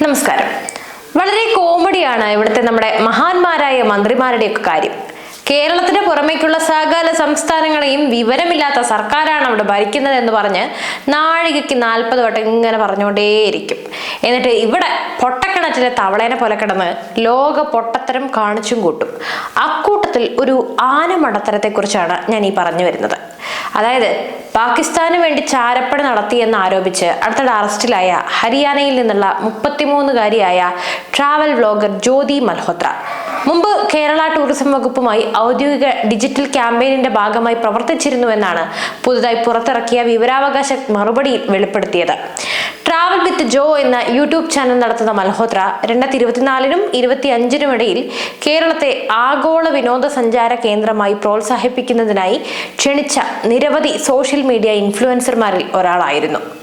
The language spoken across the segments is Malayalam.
നമസ്കാരം. വളരെ കോമഡിയാണ് ഇവിടുത്തെ നമ്മുടെ മഹാന്മാരായ മന്ത്രിമാരുടെ ഒക്കെ കാര്യം. കേരളത്തിന് പുറമേക്കുള്ള സകല സംസ്ഥാനങ്ങളെയും വിവരമില്ലാത്ത സർക്കാരാണ് അവിടെ ഭരിക്കുന്നത് എന്ന് പറഞ്ഞ് നാഴികയ്ക്ക് നാൽപ്പത് വട്ടം ഇങ്ങനെ പറഞ്ഞുകൊണ്ടേയിരിക്കും. എന്നിട്ട് ഇവിടെ പൊട്ടക്കിണറ്റിലെ തവളേനെ പോലെ കിടന്ന് ലോക പൊട്ടത്തരം കാണിച്ചും കൂട്ടും. അക്കൂട്ടത്തിൽ ഒരു ആനമടത്തരത്തെക്കുറിച്ചാണ് ഞാൻ ഈ പറഞ്ഞു വരുന്നത്. അതായത് പാകിസ്ഥാന് വേണ്ടി ചാരപ്പണി നടത്തിയെന്ന് ആരോപിച്ച് അടുത്തിടെ അറസ്റ്റിലായ ഹരിയാനയിൽ നിന്നുള്ള മുപ്പത്തിമൂന്നുകാരിയായ ട്രാവൽ വ്ലോഗർ ജ്യോതി മൽഹോത്ര. മുമ്പ് കേരള ടൂറിസം വകുപ്പുമായി ഔദ്യോഗിക ഡിജിറ്റൽ ക്യാമ്പയിനിന്റെ ഭാഗമായി പ്രവർത്തിച്ചിരുന്നുവെന്നാണ് പുതുതായി പുറത്തിറക്കിയ വിവരാവകാശ മറുപടിയിൽ വെളിപ്പെടുത്തിയത്. ട്രാവൽ വിത്ത് ജോ എന്ന യൂട്യൂബ് ചാനൽ നടത്തുന്ന മൽഹോത്ര രണ്ടായിരത്തി ഇരുപത്തിനാലിനും ഇരുപത്തി അഞ്ചിനും ഇടയിൽ കേരളത്തെ ആഗോള വിനോദസഞ്ചാര കേന്ദ്രമായി പ്രോത്സാഹിപ്പിക്കുന്നതിനായി ക്ഷണിച്ച നിരവധി സോഷ്യൽ മീഡിയ ഇൻഫ്ലുവൻസർമാരിൽ ഒരാളായിരുന്നു.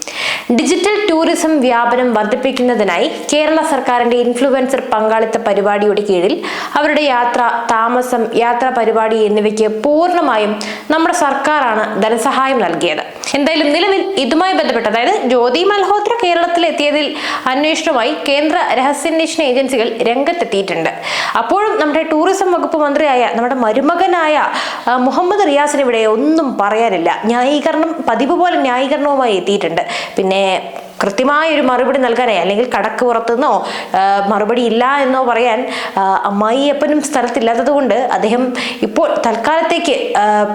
ഡിജിറ്റൽ ടൂറിസം വ്യാപനം വർദ്ധിപ്പിക്കുന്നതിനായി കേരള സർക്കാരിന്റെ ഇൻഫ്ലുവൻസർ പങ്കാളിത്ത പരിപാടിയുടെ കീഴിൽ അവരുടെ യാത്ര താമസം യാത്രാ പരിപാടി എന്നിവയ്ക്ക് പൂർണമായും നമ്മുടെ സർക്കാരാണ് ധനസഹായം നൽകിയത്. എന്തായാലും നിലവിൽ ഇതുമായി ബന്ധപ്പെട്ട് അതായത് ജ്യോതി മൽഹോത്ര കേരളത്തിൽ എത്തിയതിൽ അന്വേഷണവുമായി കേന്ദ്ര രഹസ്യാന്വേഷണ ഏജൻസികൾ രംഗത്തെത്തിയിട്ടുണ്ട്. അപ്പോഴും നമ്മുടെ ടൂറിസം വകുപ്പ് മന്ത്രിയായ നമ്മുടെ മരുമകനായ മുഹമ്മദ് റിയാസിന് ഇവിടെ ഒന്നും പറയാനില്ല. ന്യായീകരണം പതിവ് പോലെ ന്യായീകരണവുമായി എത്തിയിട്ടുണ്ട്. പിന്നെ കൃത്യമായ ഒരു മറുപടി നൽകാനായി അല്ലെങ്കിൽ കടക്ക് പുറത്തുനിന്നോ മറുപടി ഇല്ല എന്നോ പറയാൻ അമ്മായി അമ്മായിയപ്പനും സ്ഥലത്തില്ലാത്തത് അദ്ദേഹം ഇപ്പോൾ തൽക്കാലത്തേക്ക്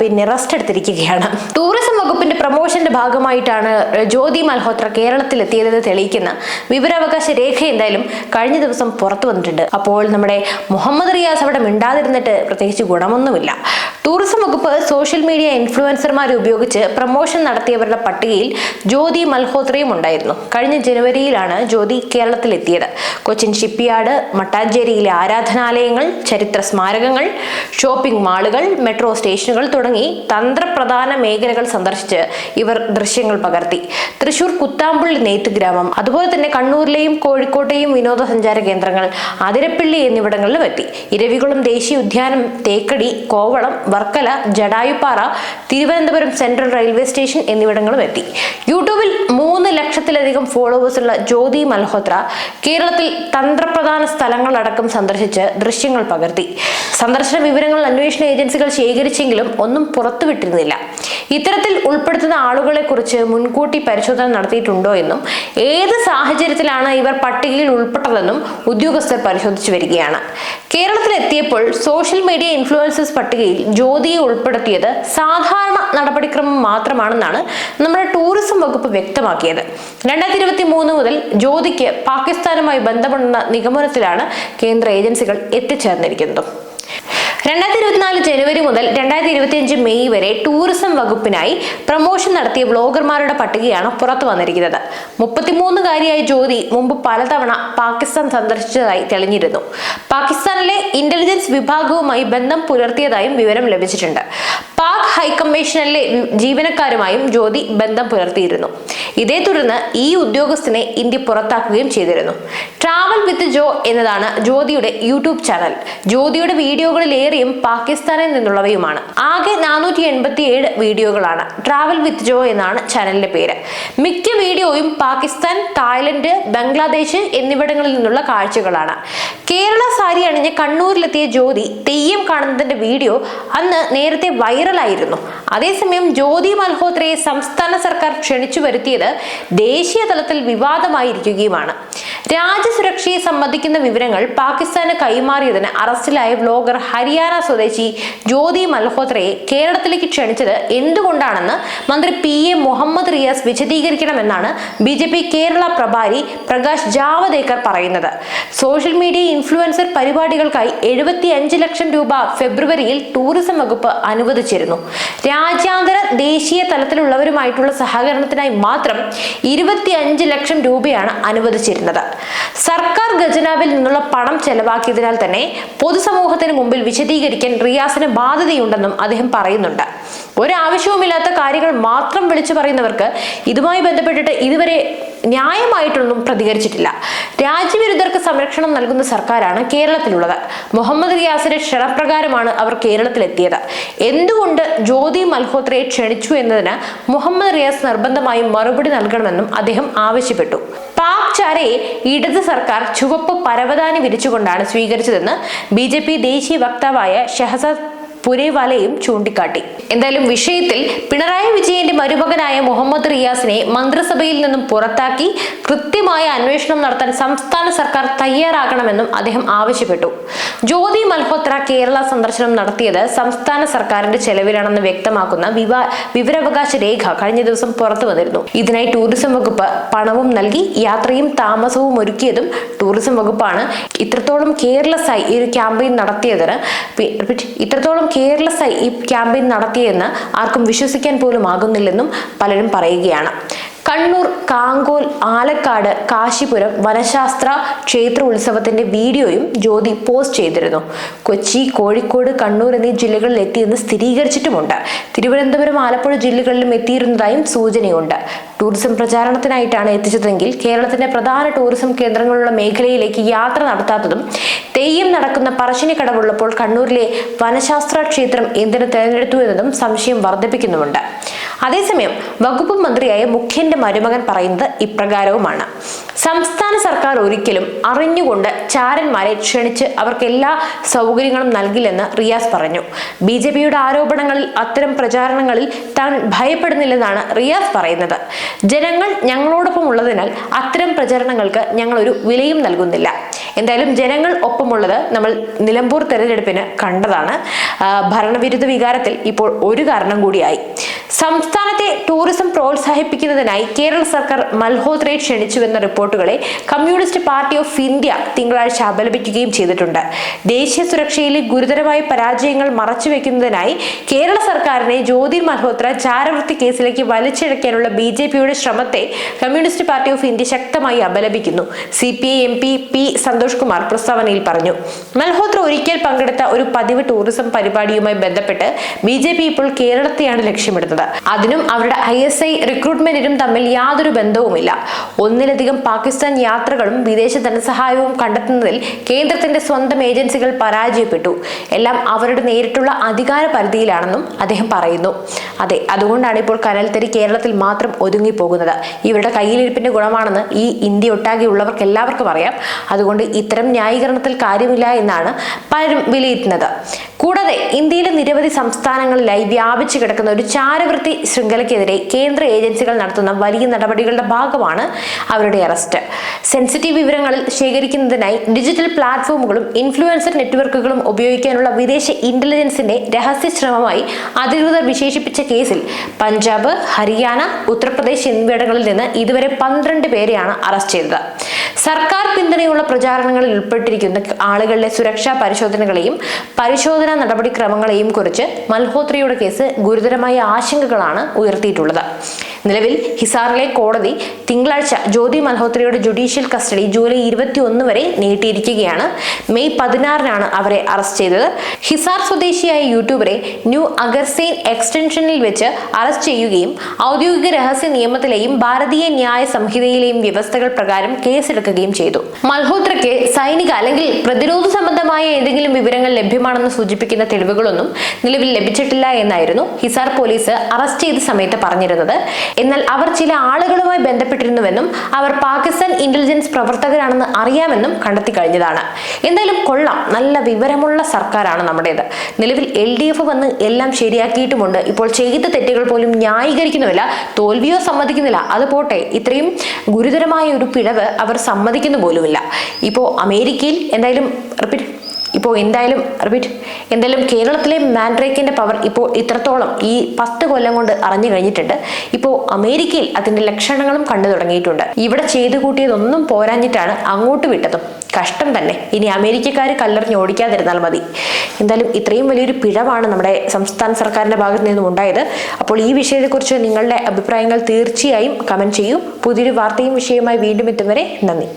പിന്നെ റെസ്റ്റ് എടുത്തിരിക്കുകയാണ്. ടൂറിസം വകുപ്പിന്റെ പ്രൊമോഷന്റെ ഭാഗമായിട്ടാണ് ജ്യോതി മൽഹോത്ര കേരളത്തിൽ എത്തിയതെന്ന് തെളിയിക്കുന്ന വിവരാവകാശ രേഖ എന്തായാലും കഴിഞ്ഞ ദിവസം പുറത്തു വന്നിട്ടുണ്ട്. അപ്പോൾ നമ്മുടെ മുഹമ്മദ് റിയാസ് അവിടെ മിണ്ടാതിരുന്നിട്ട് പ്രത്യേകിച്ച് ഗുണമൊന്നുമില്ല. ടൂറിസം വകുപ്പ് സോഷ്യൽ മീഡിയ ഇൻഫ്ലുവൻസർമാരെ ഉപയോഗിച്ച് പ്രമോഷൻ നടത്തിയവരുടെ പട്ടികയിൽ ജ്യോതി മൽഹോത്രയും ഉണ്ടായിരുന്നു. കഴിഞ്ഞ ജനുവരിയിലാണ് ജ്യോതി കേരളത്തിലെത്തിയത്. കൊച്ചിൻ ഷിപ്പ്യാർഡ് മട്ടാഞ്ചേരിയിലെ ആരാധനാലയങ്ങൾ ചരിത്ര സ്മാരകങ്ങൾ ഷോപ്പിംഗ് മാളുകൾ മെട്രോ സ്റ്റേഷനുകൾ തുടങ്ങി തന്ത്രപ്രധാന മേഖലകൾ സന്ദർശിച്ച് ഇവർ ദൃശ്യങ്ങൾ പകർത്തി. തൃശൂർ കുത്താമ്പുള്ളി നെയ്ത്ത് ഗ്രാമം അതുപോലെ തന്നെ കണ്ണൂരിലെയും കോഴിക്കോട്ടെയും വിനോദസഞ്ചാര കേന്ദ്രങ്ങൾ അതിരപ്പിള്ളി എന്നിവിടങ്ങളിലും എത്തി. ഇരവികുളം ദേശീയ ഉദ്യാനം Thekkady Kovalam Varkala Jatayupara Thiruvananthapuram central railway station എന്നിവിടങ്ങളും എത്തി. യൂട്യൂബിൽ മൂന്ന് ലക്ഷത്തിലധികം ഫോളോവേഴ്സുള്ള ജ്യോതി മൽഹോത്ര കേരളത്തിൽ തന്ത്രപ്രധാന സ്ഥലങ്ങളടക്കം സന്ദർശിച്ച് ദൃശ്യങ്ങൾ പകർത്തി. സന്ദർശന വിവരങ്ങൾ അന്വേഷണ ഏജൻസികൾ ശേഖരിച്ചെങ്കിലും ഒന്നും പുറത്തുവിട്ടിരുന്നില്ല. ഇത്തരത്തിൽ ഉൾപ്പെടുത്തുന്ന ആളുകളെ കുറിച്ച് മുൻകൂട്ടി പരിശോധന നടത്തിയിട്ടുണ്ടോ എന്നും ഏത് സാഹചര്യത്തിലാണ് ഇവർ പട്ടികയിൽ ഉൾപ്പെട്ടതെന്നും ഉദ്യോഗസ്ഥർ പരിശോധിച്ചു വരികയാണ്. കേരളത്തിലെത്തിയപ്പോൾ സോഷ്യൽ മീഡിയ ഇൻഫ്ലുവൻസേഴ്സ് പട്ടികയിൽ ജ്യോതിയെ ഉൾപ്പെടുത്തിയത് സാധാരണ നടപടിക്രമം മാത്രമാണെന്നാണ് നമ്മുടെ ടൂറിസം വകുപ്പ് വ്യക്തമാക്കിയത്. രണ്ടായിരത്തി ഇരുപത്തി മൂന്ന് മുതൽ ജ്യോതിക്ക് പാകിസ്ഥാനുമായി ബന്ധമുണ്ടെന്ന നിഗമനത്തിലാണ് കേന്ദ്ര ഏജൻസികൾ എത്തിച്ചേർന്നിരിക്കുന്നത്. രണ്ടായിരത്തി ഇരുപത്തിനാല് ജനുവരി മുതൽ രണ്ടായിരത്തി ഇരുപത്തിയഞ്ച് മെയ് വരെ ടൂറിസം വകുപ്പിനായി പ്രമോഷൻ നടത്തിയ വ്ളോഗർമാരുടെ പട്ടികയാണ് പുറത്തു വന്നിരിക്കുന്നത്. മുപ്പത്തിമൂന്നുകാരിയായ ജ്യോതി മുമ്പ് പലതവണ പാകിസ്ഥാൻ സന്ദർശിച്ചതായി തെളിഞ്ഞിരുന്നു. പാകിസ്ഥാനിലെ ഇന്റലിജൻസ് വിഭാഗവുമായി ബന്ധം പുലർത്തിയതായും വിവരം ലഭിച്ചിട്ടുണ്ട്. പാക് ഹൈക്കമ്മീഷനിലെ ജീവനക്കാരുമായും ജ്യോതി ബന്ധം പുലർത്തിയിരുന്നു. ഇതേ തുടർന്ന് ഈ ഉദ്യോഗസ്ഥനെ ഇന്ത്യ പുറത്താക്കുകയും ചെയ്തിരുന്നു. ട്രാവൽ വിത്ത് ജോ എന്നതാണ് ജ്യോതിയുടെ യൂട്യൂബ് ചാനൽ. ജ്യോതിയുടെ വീഡിയോകളിലേറെയും പാകിസ്ഥാനിൽ നിന്നുള്ളവയുമാണ്. ആകെ നാനൂറ്റി എൺപത്തി ഏഴ് വീഡിയോകളാണ് ട്രാവൽ വിത്ത് ജോ എന്നാണ് ചാനലിന്റെ പേര്. മിക്ക വീഡിയോയും പാകിസ്ഥാൻ തായ്ലൻഡ് ബംഗ്ലാദേശ് എന്നിവിടങ്ങളിൽ നിന്നുള്ള കാഴ്ചകളാണ്. കേരള സാരി അണിഞ്ഞ് കണ്ണൂരിലെത്തിയ ജ്യോതി തെയ്യം കാണുന്നതിന്റെ വീഡിയോ അന്ന് നേരത്തെ വൈറലായിരുന്നു അതേസമയം ജ്യോതി മൽഹോത്രയെ സംസ്ഥാന സർക്കാർ ക്ഷണിച്ചു വരുത്തിയത് ദേശീയ തലത്തിൽ വിവാദമായിരിക്കുകയുമാണ്. രാജ്യസുരക്ഷയെ സംബന്ധിക്കുന്ന വിവരങ്ങൾ പാകിസ്ഥാന് കൈമാറിയതിന് അറസ്റ്റിലായ വ്ലോഗർ ഹരിയാന സ്വദേശി ജ്യോതി മൽഹോത്രയെ കേരളത്തിലേക്ക് ക്ഷണിച്ചത് എന്തുകൊണ്ടാണെന്ന് മന്ത്രി പി എ മുഹമ്മദ് റിയാസ് വിശദീകരിക്കണമെന്നാണ് ബി ജെ പി കേരള പ്രഭാരി പ്രകാശ് ജാവദേക്കർ പറയുന്നത്. സോഷ്യൽ മീഡിയ ഇൻഫ്ലുവൻസർ പരിപാടികൾക്കായി എഴുപത്തി ലക്ഷം രൂപ ഫെബ്രുവരിയിൽ ടൂറിസം വകുപ്പ് അനുവദിച്ചിരുന്നു രാജ്യാന്തര ദേശീയ തലത്തിലുള്ളവരുമായിട്ടുള്ള സഹകരണത്തിനായി മാത്രം ഇരുപത്തി അഞ്ച് ലക്ഷം രൂപയാണ് അനുവദിച്ചിരുന്നത്. സർക്കാർ ഖജനാവിൽ നിന്നുള്ള പണം ചെലവാക്കിയതിനാൽ തന്നെ പൊതുസമൂഹത്തിന് മുമ്പിൽ വിശദീകരിക്കാൻ റിയാസിന് ബാധ്യതയുണ്ടെന്നും അദ്ദേഹം പറയുന്നുണ്ട്. ഒരാവശ്യവുമില്ലാത്ത കാര്യങ്ങൾ മാത്രം വിളിച്ചു പറയുന്നവർക്ക് ഇതുമായി ബന്ധപ്പെട്ടിട്ട് ഇതുവരെ ന്യായമായിട്ടൊന്നും പ്രതികരിച്ചിട്ടില്ല. രാജ്യവിരുദ്ധർക്ക് സംരക്ഷണം നൽകുന്ന സർക്കാരാണ് കേരളത്തിലുള്ളത്. മുഹമ്മദ് റിയാസിന്റെ ക്ഷണപ്രകാരമാണ് അവർ കേരളത്തിലെത്തിയത്. എന്തുകൊണ്ട് ജ്യോതി മൽഹോത്രയെ ക്ഷണിച്ചു എന്നതിന് മുഹമ്മദ് റിയാസ് നിർബന്ധമായും മറുപടി നൽകണമെന്നും അദ്ദേഹം ആവശ്യപ്പെട്ടു. പാക് ചാരയെ ഇടത് സർക്കാർ ചുവപ്പ് പരവതാനി വിരിച്ചുകൊണ്ടാണ് സ്വീകരിച്ചതെന്ന് ബി ദേശീയ വക്താവായ ഷഹസാദ് പുരേവാലയും ചൂണ്ടിക്കാട്ടി. എന്തായാലും വിഷയത്തിൽ പിണറായി വിജയന്റെ മരുമകനായ മുഹമ്മദ് റിയാസിനെ മന്ത്രിസഭയിൽ നിന്നും പുറത്താക്കി കൃത്യമായ അന്വേഷണം നടത്താൻ സംസ്ഥാന സർക്കാർ തയ്യാറാകണമെന്നും അദ്ദേഹം ആവശ്യപ്പെട്ടു. ജ്യോതി മൽഹോത്ര കേരള സന്ദർശനം നടത്തിയത് സംസ്ഥാന സർക്കാരിന്റെ ചെലവിലാണെന്ന് വ്യക്തമാക്കുന്ന വിവാ വിവരാവകാശ രേഖ കഴിഞ്ഞ ദിവസം പുറത്തു വന്നിരുന്നു. ഇതിനായി ടൂറിസം വകുപ്പ് പണവും നൽകി യാത്രയും താമസവും ഒരുക്കിയതും ടൂറിസം വകുപ്പാണ്. ഇത്രത്തോളം കെയർലെസ് ഈ ഒരു ക്യാമ്പയിൻ നടത്തിയതിന് ഇത്രത്തോളം കെയർലെസ് ആയി ഈ ക്യാമ്പയിൻ നടത്തിയെന്ന് ആർക്കും വിശ്വസിക്കാൻ പോലും ആകുന്നില്ലെന്നും പലരും പറയുകയാണ്. കണ്ണൂർ കാങ്കോൽ ആലക്കാട് കാശിപുരം വനശാസ്ത്ര ക്ഷേത്ര ഉത്സവത്തിന്റെ വീഡിയോയും ജ്യോതി പോസ്റ്റ് ചെയ്തിരുന്നു. കൊച്ചി കോഴിക്കോട് കണ്ണൂർ എന്നീ ജില്ലകളിൽ എത്തിയെന്ന് സ്ഥിരീകരിച്ചിട്ടുമുണ്ട്. തിരുവനന്തപുരം ആലപ്പുഴ ജില്ലകളിലും എത്തിയിരുന്നതായും സൂചനയുണ്ട്. ടൂറിസം പ്രചാരണത്തിനായിട്ടാണ് എത്തിച്ചതെങ്കിൽ കേരളത്തിന്റെ പ്രധാന ടൂറിസം കേന്ദ്രങ്ങളുള്ള മേഖലയിലേക്ക് യാത്ര നടത്താത്തതും തെയ്യം നടക്കുന്ന പറശ്ശിനിക്കടവുള്ളപ്പോൾ കണ്ണൂരിലെ വനശാസ്ത്ര ക്ഷേത്രം എന്തിനു തെരഞ്ഞെടുത്തു എന്നതും സംശയം വർദ്ധിപ്പിക്കുന്നുമുണ്ട്. അതേസമയം വകുപ്പ് മന്ത്രിയായ മുഖ്യന്റെ മരുമകൻ പറയുന്നത് ഇപ്രകാരവുമാണ്. സംസ്ഥാന സർക്കാർ ഒരിക്കലും അറിഞ്ഞുകൊണ്ട് ചാരന്മാരെ ക്ഷണിച്ച് അവർക്ക് എല്ലാ സൗകര്യങ്ങളും നൽകില്ലെന്ന് റിയാസ് പറഞ്ഞു. ബി ജെ പിയുടെ ആരോപണങ്ങളിൽ അത്തരം പ്രചാരണങ്ങളിൽ താൻ ഭയപ്പെടുന്നില്ലെന്നാണ് റിയാസ് പറയുന്നത്. ജനങ്ങൾ ഞങ്ങളോടൊപ്പം ഉള്ളതിനാൽ അത്തരം പ്രചരണങ്ങൾക്ക് ഒരു വിലയും നൽകുന്നില്ല. എന്തായാലും ജനങ്ങൾ ഒപ്പമുള്ളത് നമ്മൾ നിലമ്പൂർ തെരഞ്ഞെടുപ്പിന് കണ്ടതാണ്. ഭരണവിരുദ്ധ വികാരത്തിൽ ഇപ്പോൾ ഒരു കാരണം കൂടിയായി. സംസ്ഥാനത്തെ ടൂറിസം പ്രോത്സാഹിപ്പിക്കുന്നതിനായി കേരള സർക്കാർ മൽഹോത്രയെ ക്ഷണിച്ചുവെന്ന റിപ്പോർട്ടുകളെ കമ്മ്യൂണിസ്റ്റ് പാർട്ടി ഓഫ് ഇന്ത്യ തിങ്കളാഴ്ച അപലപിക്കുകയും ചെയ്തിട്ടുണ്ട്. ദേശീയ സുരക്ഷയിലെ ഗുരുതരമായ പരാജയങ്ങൾ മറച്ചുവെക്കുന്നതിനായി കേരള സർക്കാരിനെ ജ്യോതി മൽഹോത്ര ചാരവൃത്തി കേസിലേക്ക് വലിച്ചിഴക്കാനുള്ള ബി ജെ പിയുടെ ശ്രമത്തെ കമ്മ്യൂണിസ്റ്റ് പാർട്ടി ഓഫ് ഇന്ത്യ ശക്തമായി അപലപിക്കുന്നു. C P I M P P Santhosh Kumar പ്രസ്താവനയിൽ പറഞ്ഞു. മൽഹോത്ര ഒരിക്കൽ പങ്കെടുത്ത ഒരു പതിവ് ടൂറിസം പരിപാടിയുമായി ബന്ധപ്പെട്ട് ബി ജെ പി ഇപ്പോൾ കേരളത്തെയാണ് ലക്ഷ്യമിടുന്നത്. അതിനും അവരുടെ ഐ എസ് ഐ റിക്രൂട്ട്മെന്റിനും തമ്മിൽ യാതൊരു ബന്ധവുമില്ല. ഒന്നിലധികം പാകിസ്ഥാൻ യാത്രകളും വിദേശ ധനസഹായവും കണ്ടെത്തുന്നതിൽ കേന്ദ്രത്തിന്റെ സ്വന്തം ഏജൻസികൾ പരാജയപ്പെട്ടു. എല്ലാം അവരുടെ നേരിട്ടുള്ള അധികാര പരിധിയിലാണെന്നും അദ്ദേഹം പറയുന്നു. അതെ അതുകൊണ്ടാണ് ഇപ്പോൾ കനൽത്തരി കേരളത്തിൽ മാത്രം ഒതുങ്ങിപ്പോകുന്നത്. ഇവരുടെ കയ്യിലിരിപ്പിന്റെ ഗുണമാണെന്ന് ഈ ഇന്ത്യ ഒട്ടാകെ ഉള്ളവർക്ക് എല്ലാവർക്കും അറിയാം. അതുകൊണ്ട് ഇത്തരം ന്യായീകരണത്തിൽ കാര്യമില്ല എന്നാണ് പലരും വിലയിരുത്തുന്നത്. കൂടാതെ ഇന്ത്യയിലെ നിരവധി സംസ്ഥാനങ്ങളിലായി വ്യാപിച്ചു കിടക്കുന്ന ഒരു ചാരവൃത്തി ശൃംഖലയ്ക്കെതിരെ കേന്ദ്ര ഏജൻസികൾ നടത്തുന്ന വലിയ നടപടികളുടെ ഭാഗമാണ് അവരുടെ അറസ്റ്റ്. സെൻസിറ്റീവ് വിവരങ്ങളിൽ ശേഖരിക്കുന്നതിനായി ഡിജിറ്റൽ പ്ലാറ്റ്ഫോമുകളും ഇൻഫ്ലുവൻസർ നെറ്റ്വർക്കുകളും ഉപയോഗിക്കാനുള്ള വിദേശ ഇന്റലിജൻസിന്റെ രഹസ്യ ശ്രമമായി അധികൃതർ വിശേഷിപ്പിച്ച കേസിൽ പഞ്ചാബ് ഹരിയാന ഉത്തർപ്രദേശ് എന്നിവിടങ്ങളിൽ നിന്ന് ഇതുവരെ പന്ത്രണ്ട് പേരെയാണ് അറസ്റ്റ് ചെയ്തത്. സർക്കാർ പിന്തുണയുള്ള പ്രചാരണങ്ങളിൽ ഉൾപ്പെട്ടിരിക്കുന്ന ആളുകളുടെ സുരക്ഷാ പരിശോധനകളെയും പരിശോധനാ നടപടിക്രമങ്ങളെയും കുറിച്ച് മൽഹോത്രയുടെ കേസ് ഗുരുതരമായ ആശങ്കകളാണ് ഉയർത്തിയിട്ടുള്ളത്. നിലവിൽ ഹിസാറിലെ കോടതി തിങ്കളാഴ്ച ജ്യോതി മൽഹോത്രയുടെ ജുഡീഷ്യൽ കസ്റ്റഡി ജൂലൈ ഇരുപത്തി ഒന്ന് വരെ നീട്ടിയിരിക്കുകയാണ്. മെയ് പതിനാറിനാണ് അവരെ അറസ്റ്റ് ചെയ്തത്. ഹിസാർ സ്വദേശിയായ യൂട്യൂബറെ ന്യൂ അഗർസെയിൻ എക്സ്റ്റൻഷനിൽ വെച്ച് അറസ്റ്റ് ചെയ്യുകയും ഔദ്യോഗിക രഹസ്യ നിയമത്തിലെയും ഭാരതീയ ന്യായ സംഹിതയിലെയും വ്യവസ്ഥകൾ പ്രകാരം കേസെടുക്കുകയും ചെയ്തു. മൽഹോത്രയ്ക്ക് സൈനിക അല്ലെങ്കിൽ പ്രതിരോധ സംബന്ധമായ ഏതെങ്കിലും വിവരങ്ങൾ ലഭ്യമാണെന്ന് സൂചിപ്പിക്കുന്ന തെളിവുകളൊന്നും നിലവിൽ ലഭിച്ചിട്ടില്ല എന്നായിരുന്നു ഹിസാർ പോലീസ് അറസ്റ്റ് ചെയ്ത സമയത്ത് പറഞ്ഞിരുന്നത്? എന്നാൽ അവർ ചില ആളുകളുമായി ബന്ധപ്പെട്ടിരുന്നുവെന്നും അവർ പാകിസ്ഥാൻ ഇന്റലിജൻസ് പ്രവർത്തകരാണെന്ന് അറിയാമെന്നും കണ്ടെത്തി കഴിഞ്ഞതാണ്. എന്തായാലും കൊള്ളാം. നല്ല വിവരമുള്ള സർക്കാരാണ് നമ്മുടേത്. നിലവിൽ എൽ ഡി എഫ് വന്ന് എല്ലാം ശരിയാക്കിയിട്ടുമുണ്ട്. ഇപ്പോൾ ചെയ്ത തെറ്റുകൾ പോലും ന്യായീകരിക്കുന്നുമില്ല. തോൽവിയോ സമ്മതിക്കുന്നില്ല. അത് പോട്ടെ. ഇത്രയും ഗുരുതരമായ ഒരു പിഴവ് അവർ സമ്മതിക്കുന്നു പോലുമില്ല. ഇപ്പോൾ അമേരിക്കയിൽ എന്തായാലും റിപ്പീറ്റ് ഇപ്പോൾ എന്തായാലും റിപ്പീറ്റ് എന്തായാലും കേരളത്തിലെ മാൻഡ്രേക്കിന്റെ പവർ ഇപ്പോൾ ഇത്രത്തോളം ഈ പത്ത് കൊല്ലം കൊണ്ട് അറിഞ്ഞു കഴിഞ്ഞിട്ടുണ്ട്. ഇപ്പോൾ അമേരിക്കയിൽ അതിന്റെ ലക്ഷണങ്ങളും കണ്ടു തുടങ്ങിയിട്ടുണ്ട്. ഇവിടെ ചെയ്തു കൂട്ടിയതൊന്നും പോരാഞ്ഞിട്ടാണ് അങ്ങോട്ട് വിട്ടതും. കഷ്ടം തന്നെ. ഇനി അമേരിക്കക്കാർ കല്ലെറിഞ്ഞ് ഓടിക്കാതിരുന്നാൽ മതി. എന്തായാലും ഇത്രയും വലിയൊരു പിഴവാണ് നമ്മുടെ സംസ്ഥാന സർക്കാരിന്റെ ഭാഗത്ത് നിന്നും ഉണ്ടായത്. അപ്പോൾ ഈ വിഷയത്തെക്കുറിച്ച് നിങ്ങളുടെ അഭിപ്രായങ്ങൾ തീർച്ചയായും കമന്റ് ചെയ്യൂ. പുതിയൊരു വാർത്തയും വിഷയവുമായി വീണ്ടും എത്തും വരെ നന്ദി.